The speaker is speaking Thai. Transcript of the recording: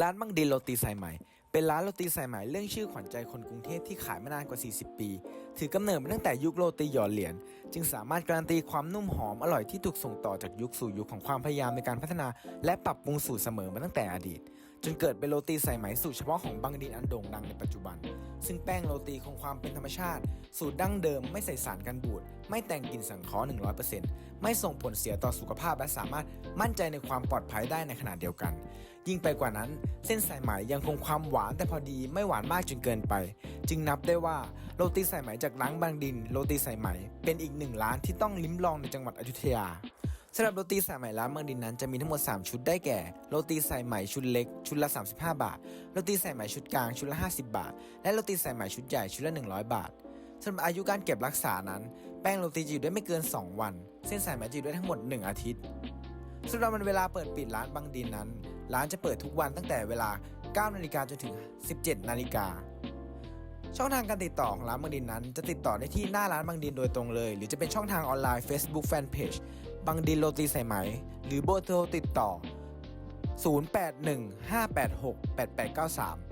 ร้านมังดินโรตีสายไหม เป็นร้านโรตีสายไหมเรื่องชื่อขวัญใจคนกรุงเทพที่ขายมานานกว่า 40 ปี ถือกำเนิดมาตั้งแต่ยุคโรตีหยอดเหรียญจึงสามารถการันตีความนุ่มหอมอร่อยที่ถูกส่งต่อจากยุคสู่ยุคของความพยายามในการพัฒนา และปรับปรุงสูตรเสมอมาตั้งแต่อดีต จนเกิดเป็นโรตีสายไหมสูตรเฉพาะของบังดินอันโด่งดังในปัจจุบัน ซึ่งแป้งโรตีคงความเป็นธรรมชาติ สูตรดั้งเดิมไม่ใส่สารกันบูดไม่แต่งกลิ่นสังเคราะห์100%ไม่ส่งผลเสียต่อสุขภาพและสามารถมั่นใจในความปลอดภัยได้ในขณะเดียวกัน ยิ่งไปกว่านั้น เส้นสายไหมยังคงความหวานแต่พอดีไม่หวานมากจนเกินไป จึงนับได้ว่าโรตีสายไหมจากร้านบางดิน โรตีสายไหม เป็นอีกหนึ่งร้านที่ต้องลิ้มลองในจังหวัดอยุธยาสำหรับโรตีสายไหมร้านบางดินนั้นจะมีทั้งหมด 3 ชุดได้แก่ โรตีสายไหมชุดเล็ก ชุดละ 35 บาท โรตีสายไหมชุดกลางชุดละ 50 บาท และโรตีสายไหมชุดใหญ่ชุดละ 100 บาทสำหรับอายุการเก็บรักษานั้น แป้งโรตีจะอยู่ได้ไม่เกิน 2 วัน เส้นสายไหมจะอยู่ได้ทั้งหมด 1 อาทิตย์สำหรับวันเวลาเปิดปิดร้านบางดินนั้น ร้านจะเปิดทุกวันตั้งแต่เวลา 9 นาฬิกาจนถึง 17 นาฬิกา ช่องทางการติดต่อของร้านบางดินนั้น จะติดต่อได้ที่หน้าร้านบางดินโดยตรงเลย หรือจะเป็นช่องทางออนไลน์ Facebook Fanpage บางดินโรตีสายไหม หรือเบอร์โทรติดต่อ 0815868893